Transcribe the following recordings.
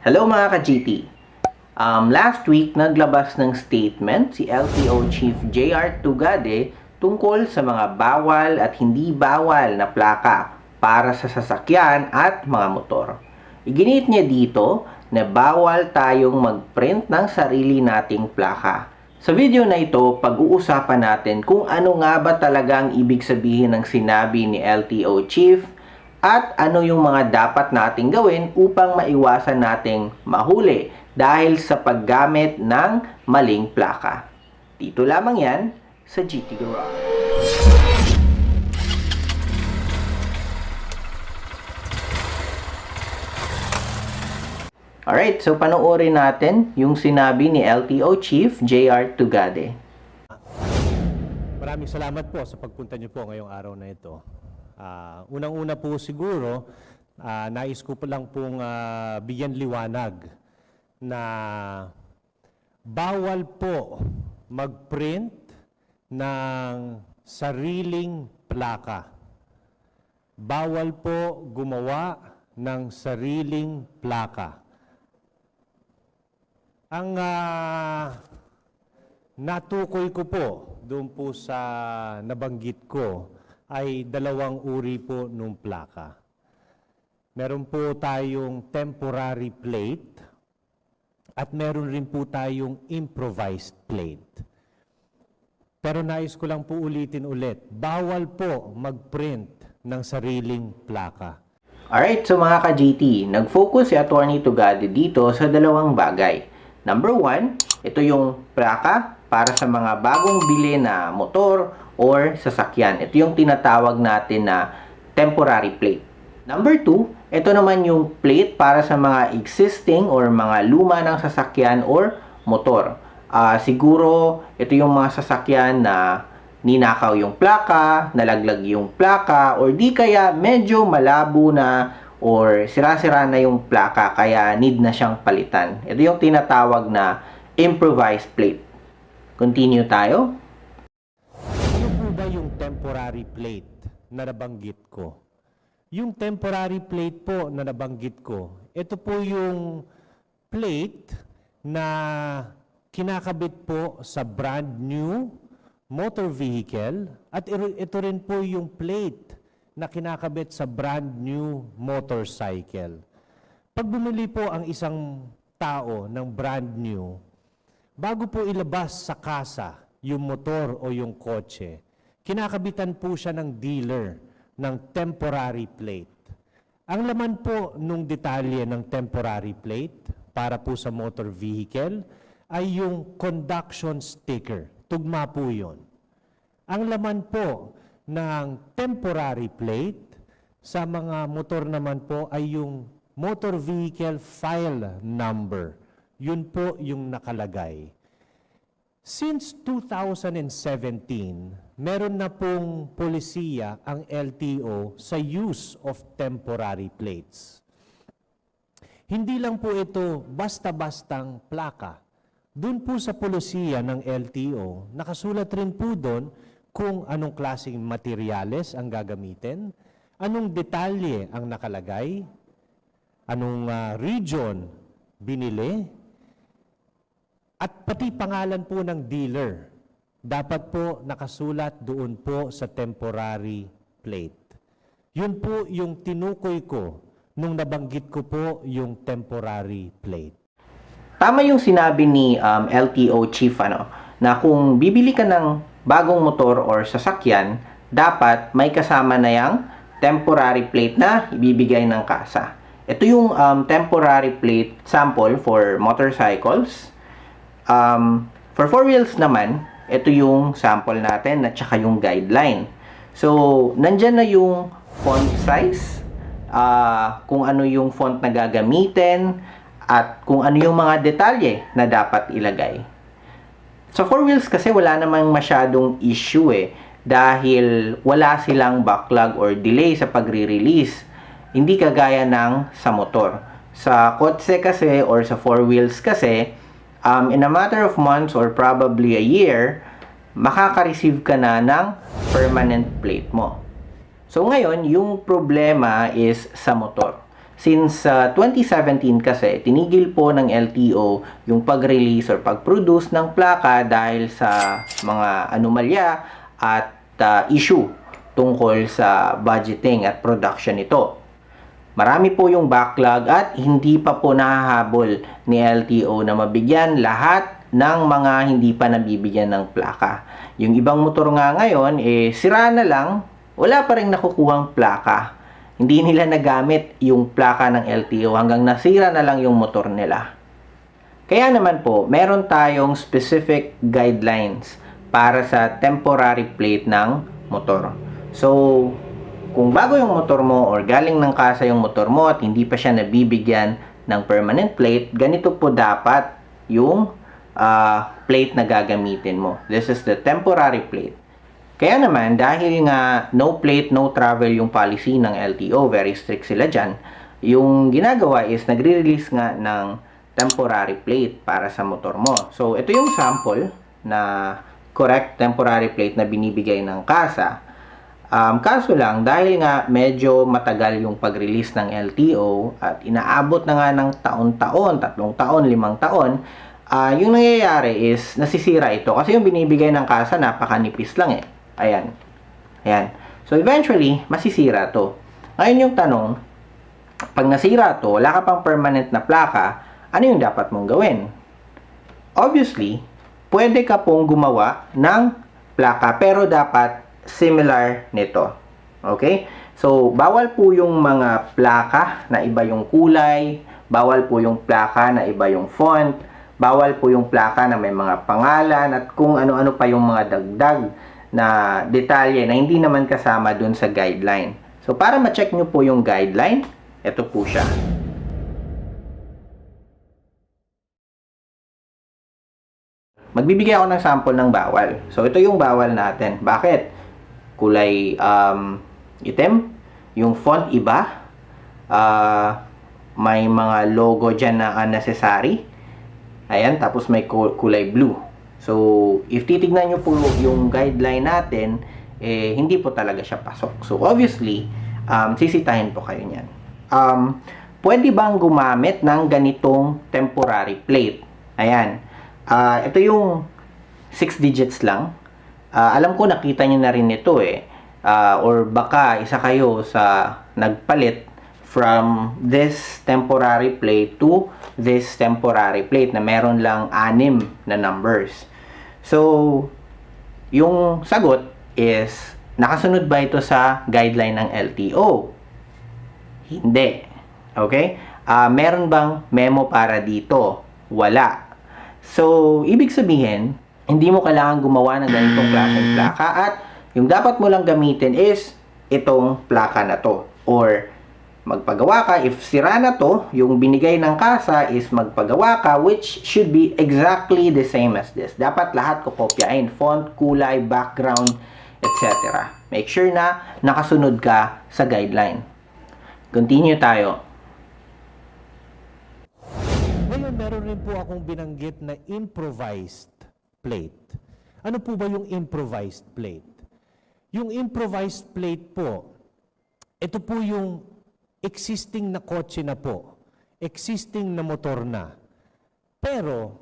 Hello mga ka-GT! Um, last week, naglabas ng statement si LTO Chief JR Tugade tungkol sa mga bawal at hindi bawal na plaka para sa sasakyan at mga motor. Iginit niya dito na bawal tayong mag-print ng sarili nating plaka. Sa video na ito, pag-uusapan natin kung ano nga ba talaga ang ibig sabihin ng sinabi ni LTO Chief at ano yung mga dapat nating gawin upang maiwasan nating mahuli dahil sa paggamit ng maling plaka. Dito lamang yan sa GT Garage. Alright, so panoorin natin yung sinabi ni LTO Chief JR Tugade. Maraming salamat po sa pagpunta niyo po ngayong araw na ito. Ah, Unang-una po siguro, ah, nais ko po lang pong ah, bigyan liwanag na bawal po mag-print ng sariling plaka. Bawal po gumawa ng sariling plaka. Ang ah, natukoy ko po doon po sa nabanggit ko ay dalawang uri po nung plaka. Meron po tayong temporary plate at meron rin po tayong improvised plate. Pero nais ko lang po ulitin ulit, bawal po mag-print ng sariling plaka. Alright, so mga ka-GT, nag-focus si Attorney Tugade dito sa dalawang bagay. Number one, ito yung plaka para sa mga bagong bili na motor or sasakyan. Ito yung tinatawag natin na temporary plate. Number two, ito naman yung plate para sa mga existing or mga luma ng sasakyan or motor. Ah, siguro, ito yung mga sasakyan na ninakaw yung plaka, nalaglag yung plaka, or di kaya medyo malabo na or sira-sira na yung plaka kaya need na siyang palitan. Ito yung tinatawag na improvised plate. Continue tayo. Ano po ba yung temporary plate na nabanggit ko? Yung temporary plate po na nabanggit ko, ito po yung plate na kinakabit po sa brand new motor vehicle at ito rin po yung plate na kinakabit sa brand new motorcycle. Pag bumili po ang isang tao ng brand new, bago po ilabas sa kasa yung motor o yung kotse, kinakabitan po siya ng dealer ng temporary plate. Ang laman po nung detalye ng temporary plate para po sa motor vehicle ay yung conduction sticker. Tugma po yun. Ang laman po ng temporary plate sa mga motor naman po ay yung motor vehicle file number. Yun po yung nakalagay. Since 2017, meron na pong polisiya ang LTO sa use of temporary plates. Hindi lang po ito basta-bastang plaka. Doon po sa polisiya ng LTO, nakasulat rin po doon kung anong klaseng materyales ang gagamitin, anong detalye ang nakalagay, anong ah, region binili, at pati pangalan po ng dealer. Dapat po nakasulat doon po sa temporary plate. Yun po yung tinukoy ko nung nabanggit ko po yung temporary plate. Tama yung sinabi ni um, LTO chief ano, na kung bibili ka ng bagong motor or sasakyan, dapat may kasama na yung temporary plate na ibibigay ng kasa. Ito yung um, temporary plate sample for motorcycles. Um, for four wheels naman, ito yung sample natin at saka yung guideline. So, nandyan na yung font size, ah, kung ano yung font na gagamitin, at kung ano yung mga detalye na dapat ilagay. Sa four wheels kasi wala namang masyadong issue eh dahil wala silang backlog or delay sa pagre-release. Hindi kagaya ng sa motor. Sa kotse kasi or sa four wheels kasi, um, in a matter of months or probably a year, makaka-receive ka na ng permanent plate mo. So ngayon, yung problema is sa motor. Since uh, 2017 kasi, tinigil po ng LTO yung pag-release or pag-produce ng plaka dahil sa mga anomalya at uh, issue tungkol sa budgeting at production nito. Marami po yung backlog at hindi pa po nahahabol ni LTO na mabigyan lahat ng mga hindi pa nabibigyan ng plaka. Yung ibang motor nga ngayon, eh, sira na lang, wala pa rin nakukuhang plaka. Hindi nila nagamit yung plaka ng LTO hanggang nasira na lang yung motor nila. Kaya naman po, meron tayong specific guidelines para sa temporary plate ng motor. So, kung bago yung motor mo or galing ng kasa yung motor mo at hindi pa siya nabibigyan ng permanent plate, ganito po dapat yung ah, plate na gagamitin mo. This is the temporary plate. Kaya naman, dahil nga no plate, no travel yung policy ng LTO, very strict sila dyan, yung ginagawa is nagre-release nga ng temporary plate para sa motor mo. So, ito yung sample na correct temporary plate na binibigay ng kasa. Um, kaso lang, dahil nga medyo matagal yung pag-release ng LTO at inaabot na nga ng taon-taon, tatlong taon, limang taon, ah, yung nangyayari is nasisira ito. Kasi yung binibigay ng kasa, napakanipis lang eh. Ayan. Ayan. So, eventually, masisira to. Ngayon yung tanong, pag nasira to, wala ka pang permanent na plaka, ano yung dapat mong gawin? Obviously, pwede ka pong gumawa ng plaka pero dapat similar nito. Okay? So, bawal po yung mga plaka na iba yung kulay, bawal po yung plaka na iba yung font, bawal po yung plaka na may mga pangalan at kung ano-ano pa yung mga dagdag na detalye na hindi naman kasama dun sa guideline. So, para ma-check nyo po yung guideline, ito po siya. Magbibigay ako ng sample ng bawal. So, ito yung bawal natin. Bakit? Kulay um, itim. Yung font iba. Ah, may mga logo dyan na unnecessary. Ayan, tapos may ku- kulay blue. So, if titignan nyo po yung guideline natin, eh, hindi po talaga siya pasok. So, obviously, um, sisitahin po kayo niyan. Um, pwede bang gumamit ng ganitong temporary plate? Ayan. Ah, ito yung 6 digits lang. Ah, alam ko nakita niyo na rin ito eh. Ah, or baka isa kayo sa nagpalit from this temporary plate to this temporary plate na meron lang anim na numbers. So, yung sagot is nakasunod ba ito sa guideline ng LTO? Hindi. Okay? Ah, meron bang memo para dito? Wala. So, ibig sabihin, hindi mo kailangan gumawa ng ganitong klaseng plaka at yung dapat mo lang gamitin is itong plaka na to. Or, magpagawa ka, if sira na to, yung binigay ng kasa is magpagawa ka, which should be exactly the same as this. Dapat lahat ko kopyain. Font, kulay, background, etc. Make sure na nakasunod ka sa guideline. Continue tayo. Ngayon, meron rin po akong binanggit na improvised plate. Ano po ba yung improvised plate? Yung improvised plate po, ito po yung existing na kotse na po, existing na motor na. Pero,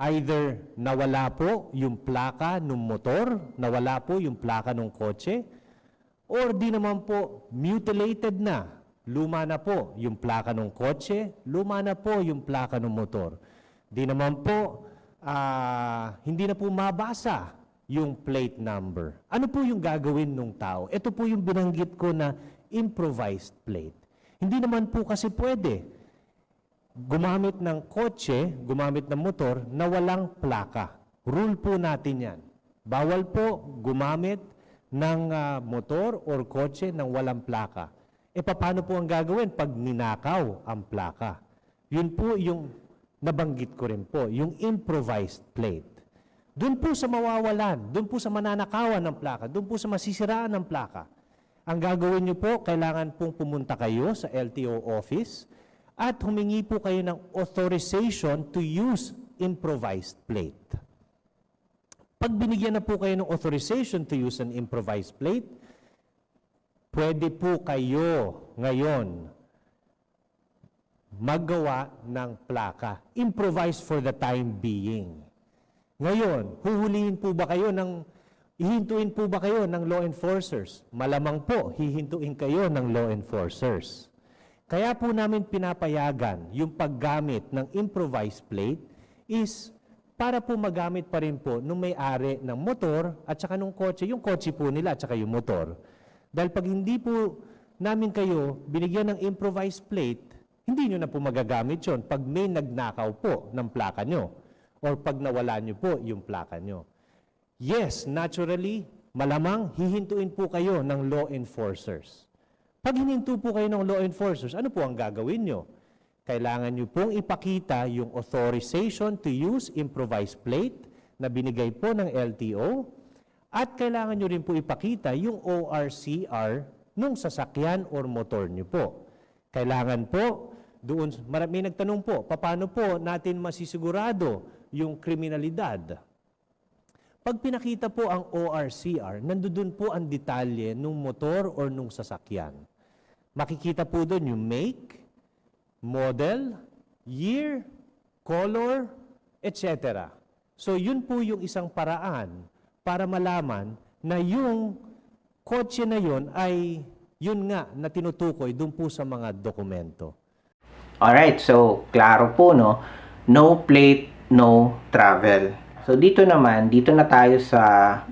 either nawala po yung plaka ng motor, nawala po yung plaka ng kotse, or di naman po mutilated na, luma na po yung plaka ng kotse, luma na po yung plaka ng motor. Di naman po, ah, hindi na po mabasa yung plate number. Ano po yung gagawin ng tao? Ito po yung binanggit ko na improvised plate. Hindi naman po kasi pwede gumamit ng kotse, gumamit ng motor na walang plaka. Rule po natin yan. Bawal po gumamit ng ah, motor or kotse ng walang plaka. E paano po ang gagawin pag ninakaw ang plaka? Yun po yung nabanggit ko rin po, yung improvised plate. Doon po sa mawawalan, doon po sa mananakawan ng plaka, doon po sa masisiraan ng plaka. Ang gagawin niyo po, kailangan pong pumunta kayo sa LTO office at humingi po kayo ng authorization to use improvised plate. Pag binigyan na po kayo ng authorization to use an improvised plate, pwede po kayo ngayon maggawa ng plaka. Improvise for the time being. Ngayon, huhulihin po ba kayo ng, hihintuin po ba kayo ng law enforcers? Malamang po, hihintuin kayo ng law enforcers. Kaya po namin pinapayagan yung paggamit ng improvised plate is para po magamit pa rin po nung may-ari ng motor at saka nung kotse, yung kotse po nila at saka yung motor. Dahil pag hindi po namin kayo binigyan ng improvised plate, hindi nyo na po magagamit yon pag may nagnakaw po ng plaka nyo or pag nawala nyo po yung plaka nyo. Yes, naturally, malamang hihintuin po kayo ng law enforcers. Pag hininto po kayo ng law enforcers, ano po ang gagawin nyo? Kailangan nyo pong ipakita yung authorization to use improvised plate na binigay po ng LTO at kailangan nyo rin po ipakita yung ORCR nung sasakyan or motor nyo po. Kailangan po, doon, marami nagtanong po, paano po natin masisigurado yung kriminalidad? Pag pinakita po ang ORCR, nandoon po ang detalye nung motor or nung sasakyan. Makikita po doon yung make, model, year, color, etc. So yun po yung isang paraan para malaman na yung kotse na yun ay yun nga na tinutukoy doon po sa mga dokumento. Alright, so klaro po no, no plate, no travel. So dito naman, dito na tayo sa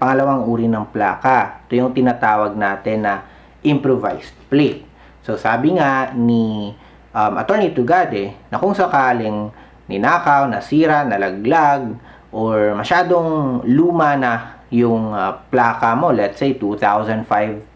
pangalawang uri ng plaka. Ito yung tinatawag natin na improvised plate. So sabi nga ni um, Attorney Tugade na kung sakaling ninakaw, nasira, nalaglag, or masyadong luma na yung uh, plaka mo, let's say 2005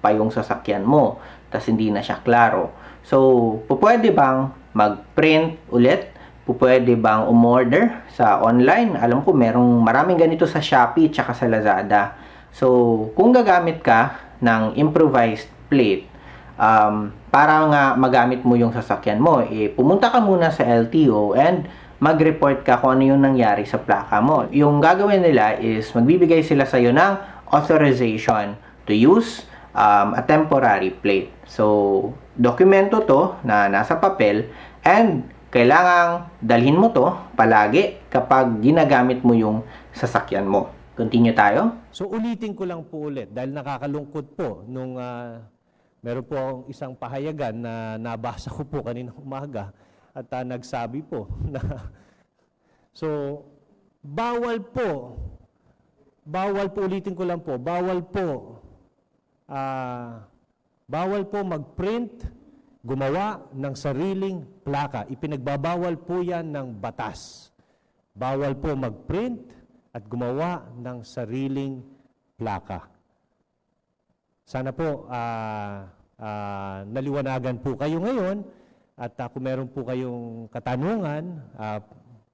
pa yung sasakyan mo, tas hindi na siya klaro. So, pwede bang mag-print ulit? Po pwede bang umorder sa online? Alam ko merong maraming ganito sa Shopee tsaka sa Lazada. So, kung gagamit ka ng improvised plate, um, para nga magamit mo yung sasakyan mo, eh, pumunta ka muna sa LTO and mag-report ka kung ano yung nangyari sa plaka mo. Yung gagawin nila is magbibigay sila sa iyo ng authorization to use um, a temporary plate. So, dokumento to na nasa papel and kailangang dalhin mo to palagi kapag ginagamit mo yung sasakyan mo. Continue tayo? So ulitin ko lang po ulit dahil nakakalungkot po nung ah, meron po akong isang pahayagan na nabasa ko po kaninang umaga at ah, nagsabi po na so bawal po bawal po ulitin ko lang po bawal po ah, bawal po mag-print gumawa ng sariling plaka. Ipinagbabawal po yan ng batas. Bawal po mag-print at gumawa ng sariling plaka. Sana po ah, ah, naliwanagan po kayo ngayon at ah, kung meron po kayong katanungan, ah,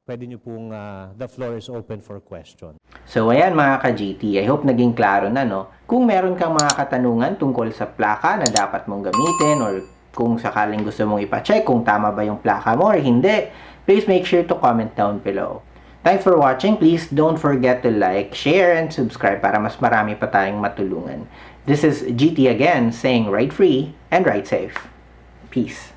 pwede nyo pong, ah, the floor is open for question. So ayan mga ka-GT, I hope naging klaro na no. Kung meron kang mga katanungan tungkol sa plaka na dapat mong gamitin or kung sakaling gusto mong ipacheck kung tama ba yung plaka mo or hindi, please make sure to comment down below. Thanks for watching. Please don't forget to like, share, and subscribe para mas marami pa tayong matulungan. This is GT again saying ride free and ride safe. Peace.